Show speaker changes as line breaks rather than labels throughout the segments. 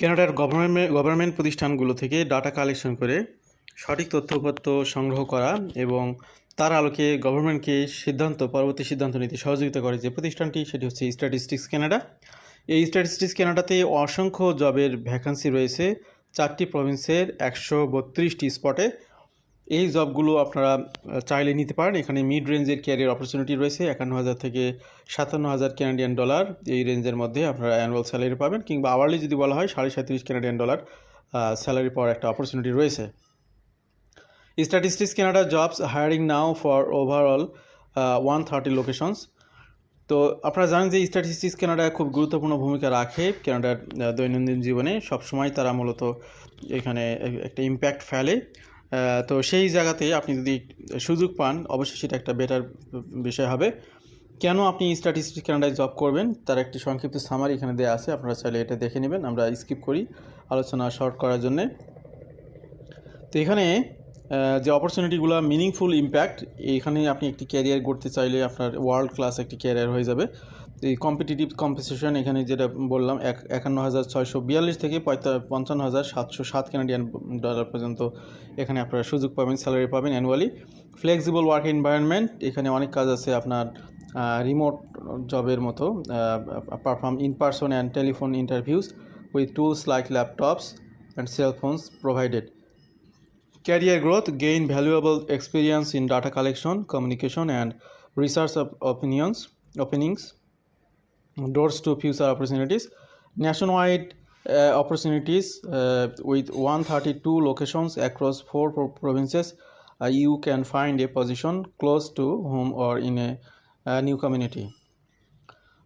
কানাডার government government প্রতিষ্ঠানগুলো থেকে ডাটা কালেকশন করে সঠিক তথ্যপত্র সংগ্রহ করা এবং তার আলোকে গভর্নমেন্টকে সিদ্ধান্ত, পরবর্তী সিদ্ধান্ত নিতে সহযোগিতা করে যে প্রতিষ্ঠানটি, সেটি হচ্ছে স্ট্যাটিস্টিক্স কানাডা এই স্ট্যাটিস্টিক্স কানাডাতে অসংখ্য জবের ভ্যাকান্সি রয়েছে। চারটি প্রভিন্সের একশো বত্রিশটি স্পটে এই জবগুলো আপনারা চাইলে নিতে পারেন। এখানে মিড রেঞ্জের ক্যারিয়ার অপরচুনিটি রয়েছে, একান্ন হাজার থেকে সাতান্ন হাজার ক্যানাডিয়ান ডলার এই রেঞ্জের মধ্যে আপনারা অ্যানুয়াল স্যালারি পাবেন কিংবা আওয়ারলি যদি বলা হয়, সাড়ে সাঁত্রিশ ক্যানাডিয়ান ডলার স্যালারি পাওয়ার একটা অপরচুনিটি রয়েছে। Statistics Canada jobs hiring now for overall one thirty locations তো আপনারা জানেন যে স্ট্যাটিস্টিক্স কানাডা খুব গুরুত্বপূর্ণ ভূমিকা রাখে কানাডার দৈনন্দিন জীবনে। সবসময় তারা মূলত এখানে একটা ইম্প্যাক্ট ফেলে। তো সেই জায়গাতে আপনি যদি সুযোগ পান, অবশ্যই সেটা একটা বেটার বিষয় হবে। কেন আপনি স্ট্যাটিস্টিক্স কানাডায় জব করবেন? তার একটি সংক্ষিপ্ত সামারি এখানে দেওয়া আছে। আপনারা চাইলে এটা দেখে নেবেন। আমরা স্কিপ করি আলোচনা শর্ট করার জন্যে। তো এখানে যে অপরচুনিটিগুলো মিনিংফুল ইম্প্যাক্ট এখানে আপনি একটি ক্যারিয়ার গড়তে চাইলে আপনার ওয়ার্ল্ড ক্লাস একটি ক্যারিয়ার হয়ে যাবে। এই কম্পিটিটিভ কম্পিটিশন এখানে যেটা বললাম এক একান্ন হাজার ছয়শো বিয়াল্লিশ থেকে পঞ্চান্ন হাজার সাতশো সাত কানাডিয়ান ডলার পর্যন্ত এখানে আপনারা সুযোগ পাবেন স্যালারি পাবেন অ্যানুয়ালি ফ্লেক্সিবল ওয়ার্ক এনভায়রনমেন্ট এখানে অনেক কাজ আছে আপনার রিমোট জবের মতো perform in person and telephone interviews with tools like laptops and cell phones provided career growth gain valuable experience in data collection communication and research of opinions, openings, doors to future opportunities. Nationwide uh, opportunities uh, with 132 locations across four pro- provinces. Uh, you can find a position close to home or in a, a new community.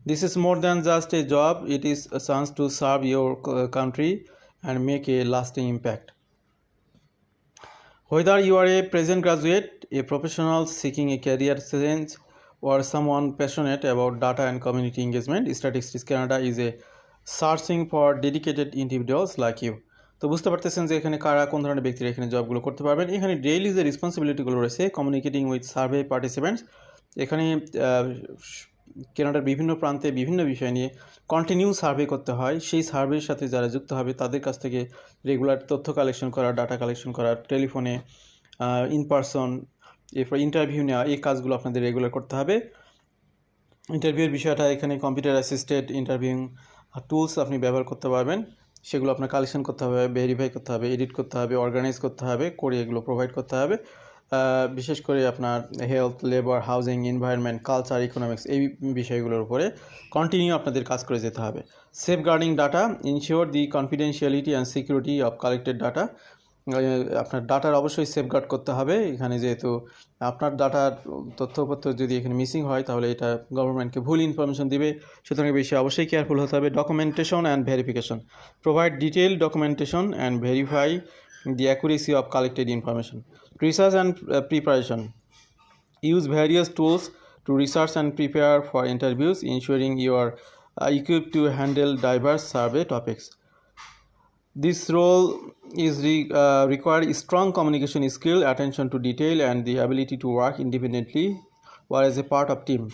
This is more than just a job, it is a chance to serve your uh, country and make a lasting impact. Whether you are a present graduate, a professional seeking a career change, or someone passionate about data and community engagement, Statistics Canada is a searching for dedicated individuals like you. তো বুঝতে পারতেছেন যে এখানে কারা কোন ধরনের ব্যক্তিরা এখানে জবগুলো করতে পারবেন এখানে ডেইলি যে রেসপন্সিবিলিটিগুলো রয়েছে কমিউনিকেটিং উইথ সার্ভে পার্টিসিপেন্টস এখানে কেনাডার বিভিন্ন প্রান্তে বিভিন্ন বিষয় নিয়ে কন্টিনিউ সার্ভে করতে হয় সেই সার্ভের সাথে যারা যুক্ত হবে তাদের কাছ থেকে রেগুলার তথ্য কালেকশন করা ডাটা কালেকশন করা টেলিফোনে ইন পারসন এরপর ইন্টারভিউ নেওয়া, এই কাজগুলো আপনাদের রেগুলার করতে হবে। ইন্টারভিউয়ের বিষয়টা এখানে কম্পিউটার অ্যাসিস্টেড ইন্টারভিউ টুলস আপনি ব্যবহার করতে পারবেন। সেগুলো আপনার কালেকশন করতে হবে ভেরিফাই করতে হবে এডিট করতে হবে অর্গানাইজ করতে হবে, করে এগুলো প্রোভাইড করতে হবে। বিশেষ করে আপনার health labour housing environment culture economics এই বিষয়গুলোর উপরে কন্টিনিউ আপনাদের কাজ করে যেতে হবে। Safeguarding data ensure the confidentiality and security of collected data আপনার ডাটার অবশ্যই সেফগার্ড করতে হবে। এখানে যেহেতু আপনার ডাটার তথ্যপত্র যদি এখানে মিসিং হয় তাহলে এটা গভর্নমেন্টকে ভুল ইনফরমেশন দিবে। সুতরাং এই বিষয়ে অবশ্যই কেয়ারফুল হতে হবে। Documentation and verification provide detail documentation and verify the accuracy of collected information research and preparation use various tools to research and prepare for interviews you are uh, equipped to handle diverse survey topics this role is re- uh, require strong communication skill attention to detail and the ability to work independently or as a part of team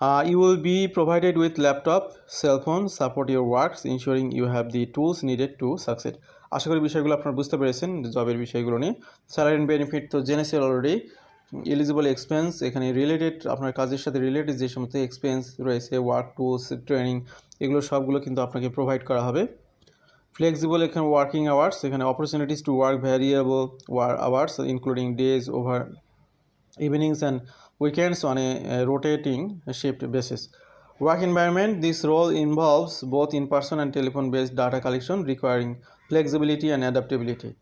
uh, you will be provided with laptop cell phone support your works ensuring you have the tools needed to succeed আশা করি বিষয়গুলো আপনারা বুঝতে পেরেছেন জবের বিষয়গুলো নিয়ে salary and benefit তো জেনেছেন অলরেডি এলিজিবল এক্সপেন্স এখানে রিলেটেড আপনার কাজের সাথে রিলেটেড যে সমস্ত এক্সপেন্স রয়েছে ওয়ার্ক টুলস ট্রেনিং এগুলো সবগুলো কিন্তু আপনাকে প্রোভাইড করা হবে ফ্লেক্সিবল এখানে ওয়ার্কিং আওয়ার্স এখানে opportunities to work variable hours including days over evenings and weekends on a, a rotating shift basis. Work environment this role involves both in person and telephone based data collection requiring flexibility and adaptability.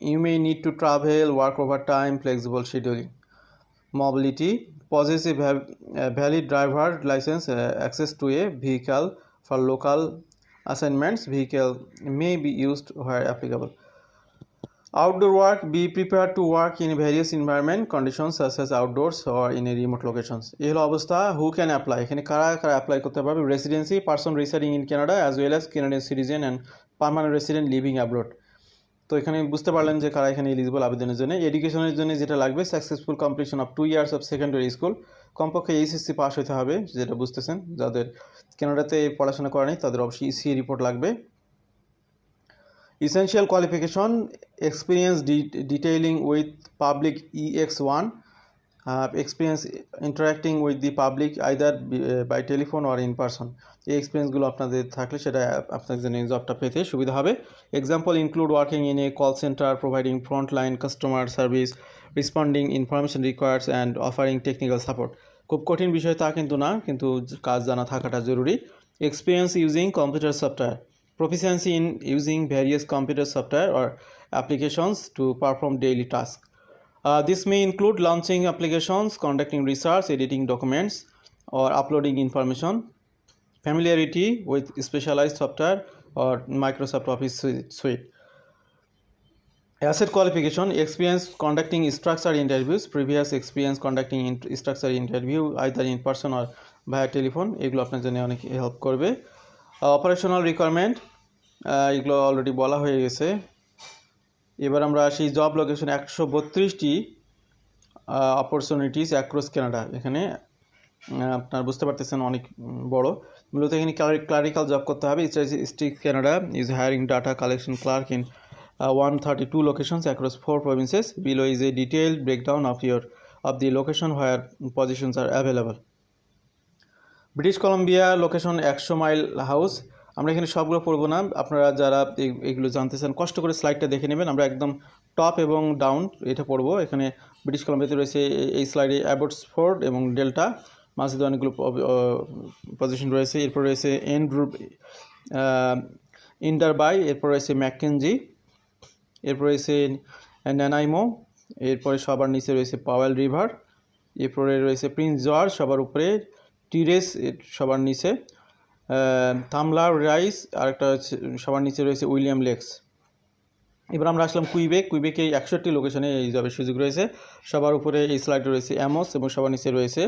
You may need to travel, work overtime, flexible scheduling. Mobility possess a va- a valid driver license, uh, access to a vehicle for local assignments. Vehicle may be used where applicable. Outdoor work be prepared to work in various environment conditions such as outdoors or in a remote locations. এই হলো অবস্থা who can apply এখানে কারা কারা apply করতে পারবে residency person residing in Canada as well as Canadian citizen and permanent resident living abroad তো এখানে বুঝতে পারলেন যে কারা এখানে এলিজিবল আবেদনের জন্য। এডুকেশনের জন্য যেটা লাগবে successful completion of two years of secondary school কমপক্ষে এইচএসসি পাস হতে হবে যেটা বুঝতেছেন। যাদের কেনাডাতে পড়াশোনা করা নেই তাদের অবশ্যই ইসি রিপোর্ট লাগবে। Essential D detailing with public E X EX1, with the public either b- uh, by telephone or in person. এই এক্সপিরিয়েন্সগুলো আপনাদের থাকলে সেটা আপনাদের জন্য জবটা পেতে সুবিধা হবে example include working in a call center providing front line customer service responding information requests and offering technical support খুব কঠিন বিষয় তা কিন্তু না কিন্তু কাজ জানা থাকাটা জরুরি experience using computer software proficiency in using various computer software or applications to perform daily tasks. Uh, this may include launching applications, conducting research, editing documents, or uploading information. Familiarity with specialized software or Microsoft Office suite. Asset qualification experience conducting structured interviews, previous experience conducting in- structured interview either in person or via telephone এগুলো আপনার জন্য অনেক help করবে operational requirement এগুলো already বলা হয়ে গেছে এবার আমরা আসি জব লোকেশন একশো বত্রিশটি অপরচুনিটিস অ্যাক্রস কানাডা এখানে আপনার বুঝতে পারতেছেন অনেক বড়। মূলত এখানে ক্লারিক্যাল জব করতে হবে। Stick Canada is hiring data collection clerk in one thirty two locations across four provinces below is a detailed breakdown of your of the location where positions are available British Columbia location একশো mile house আমরা এখানে সবগুলো পড়ব না। আপনারা যারা এগুলো জানতে চান, কষ্ট করে স্লাইডটা দেখে নেবেন। আমরা একদম টপ এবং ডাউন এটা পড়ব। এখানে ব্রিটিশ কলম্বিয়াতে রয়েছে এই- স্লাইডে অ্যাবটসফোর্ড এবং ডেল্টা মাঝে অনেকগুলো পজিশন রয়েছে। এরপর রয়েছে এন্ড্রু ইন্ডারবাই এরপর রয়েছে ম্যাকেনজি এরপর রয়েছে ন্যানাইমো এরপরে সবার নিচে রয়েছে পাওয়েল রিভার এরপরে রয়েছে প্রিন্স জর্জ সবার উপরে টিরেস সবার নিচে। থামলার রাইস আরেকটা হচ্ছে, সবার নিচে রয়েছে উইলিয়াম লেক্স। এবার আমরা আসলাম কুইবেক। কুইবেকে একষট্টি লোকেশনে এই জবের সুযোগ রয়েছে। সবার উপরে এই স্লাইডে রয়েছে অ্যামোস এবং সবার নিচে রয়েছে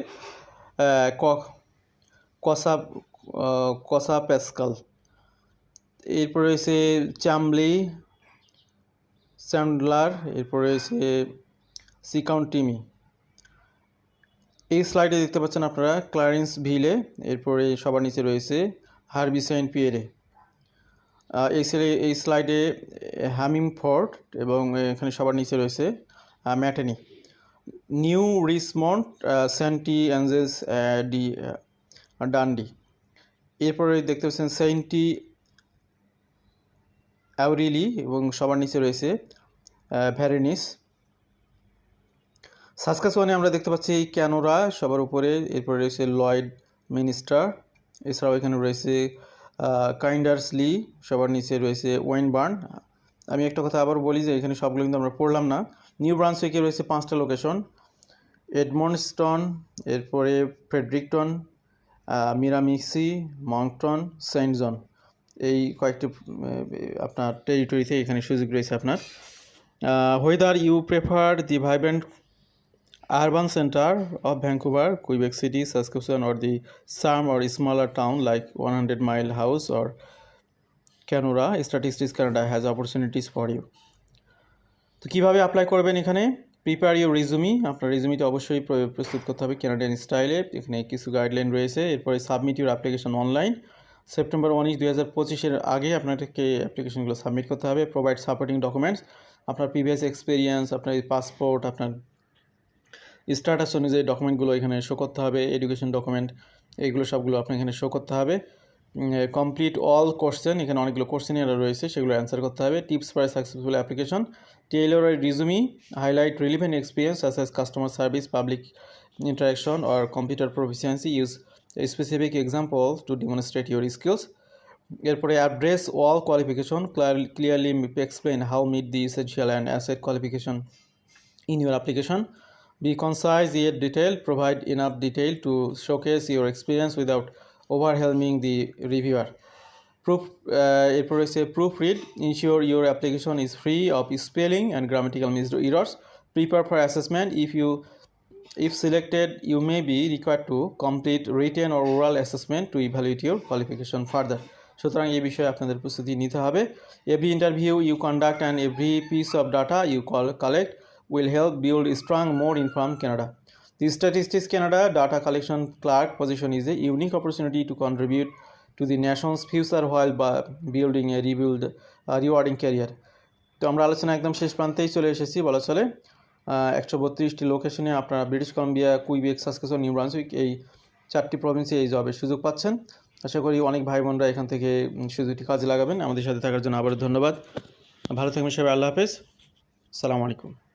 কসা কসা প্যাসকাল। এরপর রয়েছে চামলি স্যান্ডলার, এরপর রয়েছে সিকাউন্টিমি এই স্লাইডে দেখতে পাচ্ছেন আপনারা ক্লারেন্স ভিলে এরপরে সবার নিচে রয়েছে হার্বি সেন্ট পিয়েরে এই এই স্লাইডে হ্যামিম ফোর্ট এবং এখানে সবার নিচে রয়েছে ম্যাটেনি নিউ রিসমন্ট সেন্টি অ্যাঞ্জেলস ডি ডান্ডি এরপরে দেখতে পাচ্ছেন সেন্টি অ্যাউরিলি এবং সবার নিচে রয়েছে ভ্যারেনিস সাসকাসোয়ানে আমরা দেখতে পাচ্ছি ক্যানোরা সবার উপরে, এরপরে রয়েছে লয়েড মিনিস্টার এছাড়াও এখানে রয়েছে কাইন্ডার্সলি সবার নিচে রয়েছে ওয়েনবার্ন আমি একটা কথা আবার বলি যে এখানে সবগুলো কিন্তু আমরা পড়লাম না। নিউ ব্রান্সউইকে রয়েছে পাঁচটা লোকেশন এডমন্ডস্টন এরপরে ফ্রেডরিকটন মিরামিক্সি মংটন সেন্ট জন এই কয়েকটি আপনার টেরিটরিতে এখানে সুযোগ রয়েছে আপনার। Whether you prefer the vibrant urban center of Vancouver, Quebec City, Saskatchewan, or the some or smaller town like 100 Mile House or Canora, Statistics Canada has opportunities for you. তো কীভাবে অ্যাপ্লাই করবেন এখানে? প্রিপেয়ার ইউর রিজুমি আপনার রিজুমিতে অবশ্যই প্রস্তুত করতে হবে Canadian স্টাইলে এখানে কিছু গাইডলাইন রয়েছে। এরপরে submit your application online September উনিশ দুই হাজার পঁচিশের আগে আপনাকে অ্যাপ্লিকেশনগুলো সাবমিট করতে হবে। প্রোভাইড সাপোর্টিং ডকুমেন্টস আপনার প্রিভিয়াস এক্সপিরিয়েন্স আপনার পাসপোর্ট আপনার স্ট্যাটাস অনুযায়ী ডকুমেন্টগুলো এখানে শো করতে হবে এডুকেশন ডকুমেন্ট এইগুলো সবগুলো আপনার এখানে শো করতে হবে। কমপ্লিট অল কোশ্চেন এখানে অনেকগুলো কোশ্চেন এরা রয়েছে, সেগুলো অ্যান্সার করতে হবে। Tips for successful application tailor resume highlight relevant experience as S customer service public interaction or computer proficiency use specific example to demonstrate your skills এরপরে address all qualification clearly explain how meet the essential and asset qualification in your application. Be concise yet detailed. Provide enough detail to showcase your experience without overwhelming the reviewer. Proof, uh, এরপর রয়েছে proofread. Ensure your application is free of spelling and grammatical mis- errors. Prepare for assessment. If you if selected, you may be required to complete written or oral assessment to evaluate your qualification further. সুতরাং এই বিষয়ে আপনাদের প্রস্তুতি নিতে হবে every interview you conduct and every piece of data you call collect will help build strong more informed Canada. The Statistics Canada data collection clerk position is a unique opportunity to contribute to the nation's future while building a rebuild uh, rewarding career তো আমরা আলোচনা একদম শেষ প্রান্তেই চলে এসেছি বলা চলে একশো বত্রিশটি লোকেশনে আপনারা British Columbia Quebec Saskatchewan New Brunswick এই চারটি প্রভিন্সে এই জবের সুযোগ পাচ্ছেন আশা করি অনেক ভাই বোনরা এখান থেকে সুযোগটি কাজে লাগাবেন আমাদের সাথে থাকার জন্য আবার ধন্যবাদ ভালো থাকবেন সবাই আল্লাহ হাফেজ সালামু আলাইকুম